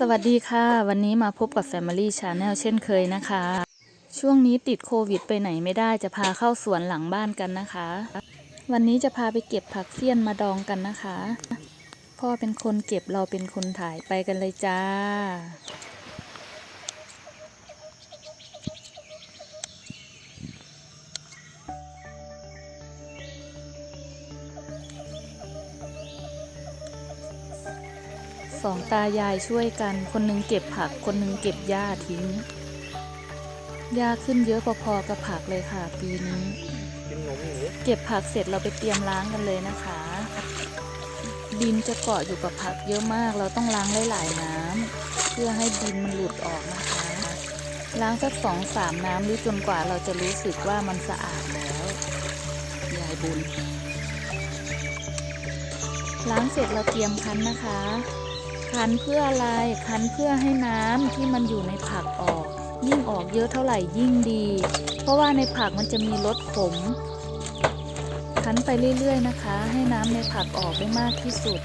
สวัสดีค่ะ วันนี้มาพบกับ Family Channel เช่นเคยนะคะ ช่วงนี้ติดโควิดไปไหนไม่ได้จะพาเข้าสวนหลังบ้านกันนะคะ วันนี้จะพาไปเก็บผักเสี้ยนมาดองกันนะคะ พ่อเป็นคนเก็บเราเป็นคนถ่ายไปกันเลยจ้า สองตายายช่วยกัน คนหนึงเก็บผัก คนหนึงเก็บหญ้าทิ้ง หญ้าขึ้นเยอะพอๆกับผักเลยค่ะ ปีนี้กินนมอย่างนี้ เก็บผักเสร็จเราไปเตรียมล้างกันเลยนะคะ ดินจะเกาะอยู่กับผักเยอะมาก เราต้องล้างหลายๆน้ำเพื่อให้ดินมันหลุดออกนะคะ ล้างสักสองสามน้ำหรือจนกว่าเราจะรู้สึกว่ามันสะอาดแล้วยายบุญล้างเสร็จเราเตรียมคั้นนะคะ คั้นเพื่ออะไร คั้นเพื่อให้น้ำที่มันอยู่ในผักออก ยิ่งออกเยอะเท่าไหร่ยิ่งดี เพราะว่าในผักมันจะมีรสขม คั้นไปเรื่อยๆนะคะ ให้น้ำในผักออกได้มากที่สุด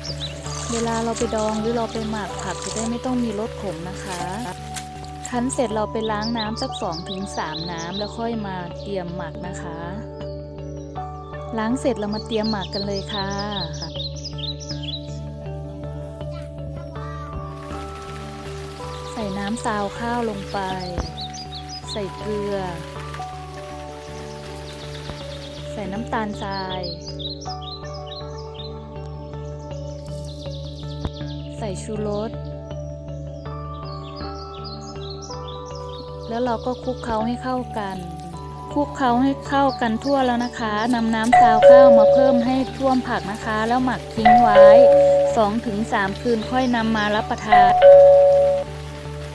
เวลาเราไปดองหรือเราไปหมักผักจะได้ไม่ต้องมีรสขมนะคะ คั้นเสร็จเราไปล้างน้ำสักสองถึงสามน้ำแล้วค่อยมาเตรียมหมักนะคะ ล้างเสร็จเรามาเตรียมหมักกันเลยค่ะ ส่น้ำซาวข้าวลงไป ใส่เกลือ ใส่น้ำตาลทราย ใส่ชูรส แล้วเราก็คลุกเคล้าให้เข้ากัน คลุกเคล้าให้เข้ากันทั่วแล้วนะคะนำน้ำซาวข้าวมาเพิ่มให้ท่วมผักนะคะ แล้วหมักทิ้งไว้2-3 คืนค่อยนำมารับประทาน